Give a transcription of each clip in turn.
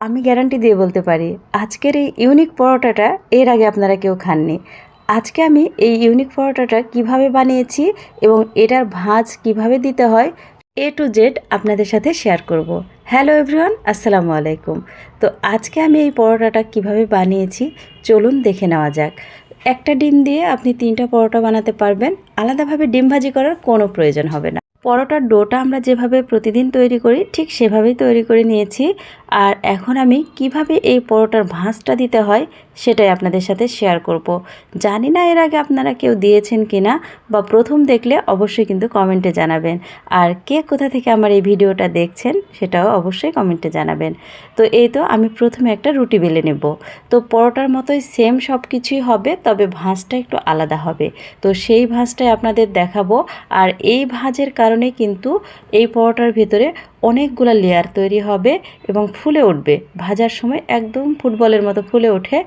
আমি গ্যারান্টি দিয়ে বলতে পারি, আজকের এই ইউনিক পরোটাটা এর আগে আপনারা কেউ খাননি। আজকে আমি এই ইউনিক পরোটাটা কীভাবে বানিয়েছি এবং এটার ভাঁজ কীভাবে দিতে হয়, এ টু জেড আপনাদের সাথে শেয়ার করব। হ্যালো এভরিওয়ান, আসসালামু আলাইকুম। তো আজকে আমি এই পরোটাটা কীভাবে বানিয়েছি, চলুন দেখে নেওয়া যাক। একটা ডিম দিয়ে আপনি তিনটা পরোটা বানাতে পারবেন, আলাদাভাবে ডিম ভাজি করার কোনো প্রয়োজন হবে না। পরোটার ডোটা আমরা যেভাবে প্রতিদিন তৈরি করি, ঠিক সেভাবেই তৈরি করে নিয়েছি। আর এখন আমি কীভাবে এই পরোটার ভাঁজটা দিতে হয়, সেটাই আপনাদের সাথে শেয়ার করব। জানি না এর আগে আপনারা কেউ দিয়েছেন কিনা বা প্রথম দেখলে অবশ্যই কিন্তু কমেন্টে জানাবেন। আর কে কোথা থেকে আমার এই ভিডিওটা দেখছেন, সেটাও অবশ্যই কমেন্টে জানাবেন। তো এই তো আমি প্রথমে একটা রুটি বেলে নেব। তো পরোটার মতোই সেম সব কিছুই হবে, তবে ভাঁজটা একটু আলাদা হবে। তো সেই ভাঁজটাই আপনাদের দেখাবো। আর এই ভাঁজের কারণে কিন্তু এই পরোটার ভিতরে অনেকগুলো লেয়ার তৈরি হবে এবং ফুলে উঠবে। ভাজার সময় একদম ফুটবলের মতো ফুলে ওঠে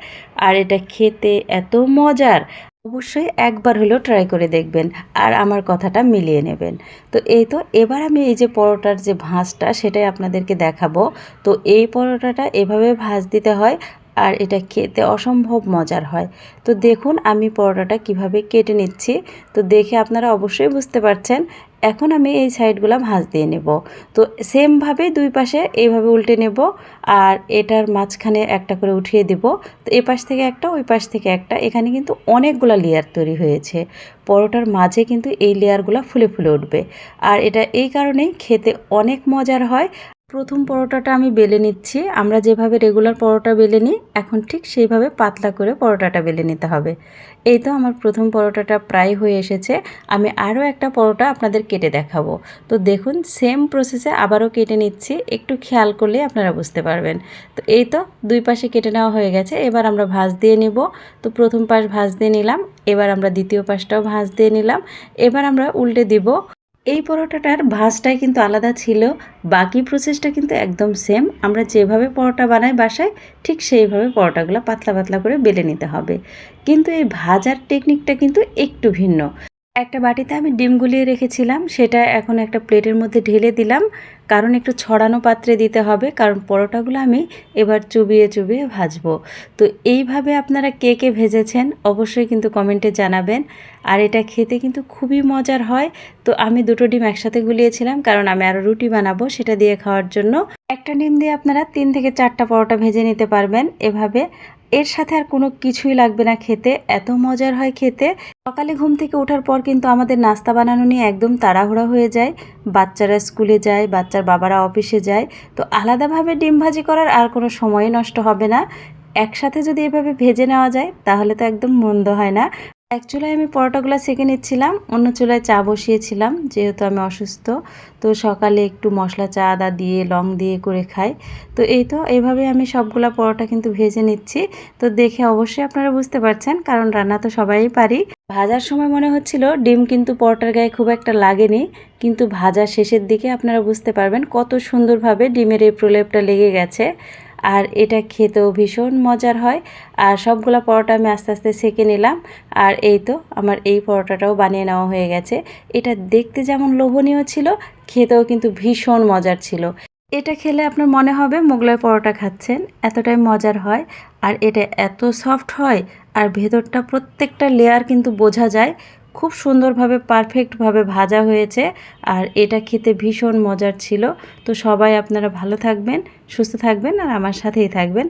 আর এটা খেতে এত মজার! অবশ্যই একবার হলেও ট্রাই করে দেখবেন আর আমার কথাটা মিলিয়ে নেবেন। তো এই তো, এবার আমি এই যে পরোটার যে ভাঁজটা সেটাই আপনাদেরকে দেখাবো। তো এই পরোটাটা এভাবে ভাঁজ দিতে হয় আর এটা খেতে অসম্ভব মজার হয়। তো দেখুন আমি পরোটাটা কীভাবে কেটে নিচ্ছি। তো দেখে আপনারা অবশ্যই বুঝতে পারছেন। এখন আমি এই সাইডগুলো ভাঁজ দিয়ে নেব। তো সেমভাবে দুই পাশে এইভাবে উল্টে নেব আর এটার মাঝখানে একটা করে উঠিয়ে দিব। তো এ পাশ থেকে একটা, ওই পাশ থেকে একটা। এখানে কিন্তু অনেকগুলো লেয়ার তৈরি হয়েছে। পরোটার মাঝে কিন্তু এই লেয়ারগুলো ফুলে ফুলে উঠবে। আর এটা এই কারণেই খেতে অনেক মজার হয়। প্রথম পরোটাটা আমি বেলে নিচ্ছি। আমরা যেভাবে রেগুলার পরোটা বেলে নিই, এখন ঠিক সেইভাবে পাতলা করে পরোটাটা বেলে নিতে হবে। এই তো আমার প্রথম পরোটাটা প্রায় হয়ে এসেছে। আমি আরও একটা পরোটা আপনাদের কেটে দেখাবো। তো দেখুন সেম প্রসেসে আবারও কেটে নিচ্ছি। একটু খেয়াল করলে আপনারা বুঝতে পারবেন। তো এই তো দুই পাশে কেটে নেওয়া হয়ে গেছে। এবার আমরা ভাঁজ দিয়ে নিব। তো প্রথম পাশ ভাঁজ দিয়ে নিলাম। এবার আমরা দ্বিতীয় পাশটাও ভাঁজ দিয়ে নিলাম। এবার আমরা উল্টে দিব। এই পরোটাটার ভাজটাই কিন্তু আলাদা ছিল, বাকি প্রসেসটা কিন্তু একদম সেম আমরা যেভাবে পরোটা বানাই বাসায়, ঠিক সেইভাবে পরোটাগুলো পাতলা পাতলা করে বেলে নিতে হবে। কিন্তু এই ভাজার টেকনিকটা কিন্তু একটু ভিন্ন। একটা বাটিতে আমি ডিম গুলিয়ে রেখেছিলাম, সেটা এখন একটা প্লেটের মধ্যে ঢেলে দিলাম। কারণ একটু ছড়ানো পাত্রে দিতে হবে, কারণ পরোটাগুলো আমি এবার চুবিয়ে চুবিয়ে ভাজবো। তো এইভাবে আপনারা কে কে ভেজেছেন অবশ্যই কিন্তু কমেন্টে জানাবেন। আর এটা খেতে কিন্তু খুবই মজার হয়। তো আমি দুটো ডিম একসাথে গুলিয়েছিলাম, কারণ আমি আরও রুটি বানাবো সেটা দিয়ে খাওয়ার জন্য। একটা ডিম দিয়ে আপনারা তিন থেকে চারটা পরোটা ভেজে নিতে পারবেন। এভাবে এর সাথে আর কোনো কিছুই লাগবে না খেতে, এত মজার হয় খেতে। সকালে ঘুম থেকে ওঠার পর কিন্তু আমাদের নাস্তা বানানো নিয়ে একদম তাড়াহুড়া হয়ে যায়। বাচ্চারা স্কুলে যায়, বাচ্চার বাবারা অফিসে যায়। তো আলাদাভাবে ডিম ভাজি করার আর কোনো সময় নষ্ট হবে না। একসাথে যদি এভাবে ভেজে নেওয়া যায়, তাহলে তো একদম মন্দ হয় না। চুলায় আমি পরোটাগুলো সেঁকে নিচ্ছিলাম, অন্য চুলায় চা বসিয়েছিলাম, যেহেতু আমি অসুস্থ। তো সকালে একটু মশলা, চা, আদা দিয়ে, লং দিয়ে করে খাই। তো এই তো এইভাবে আমি সবগুলা পরোটা কিন্তু ভেজে নিচ্ছি। তো দেখে অবশ্যই আপনারা বুঝতে পারছেন, কারণ রান্না তো সবাই পারি। ভাজার সময় মনে হচ্ছিল ডিম কিন্তু পরোটার গায়ে খুব একটা লাগেনি, কিন্তু ভাজার শেষের দিকে আপনারা বুঝতে পারবেন কত সুন্দরভাবে ডিমের এই প্রলেপটা লেগে গেছে। আর এটা খেতেও ভীষণ মজার হয়। আর সবগুলা পরোটা আমি আস্তে আস্তে সেঁকে নিলাম। আর এই তো আমার এই পরোটাটাও বানিয়ে নেওয়া হয়ে গেছে। এটা দেখতে যেমন লোভনীয় ছিল, খেতেও কিন্তু ভীষণ মজার ছিল। এটা খেলে আপনার মনে হবে মোগলাই পরোটা খাচ্ছেন, এতটাই মজার হয়। আর এটা এত সফট হয়, আর ভেতরটা প্রত্যেকটা লেয়ার কিন্তু বোঝা যায়। খুব সুন্দরভাবে পারফেক্টভাবে ভাজা হয়েছে আর এটা খেতে ভীষণ মজার ছিল। তো সবাই আপনারা ভালো থাকবেন, সুস্থ থাকবেন আর আমার সাথেই থাকবেন।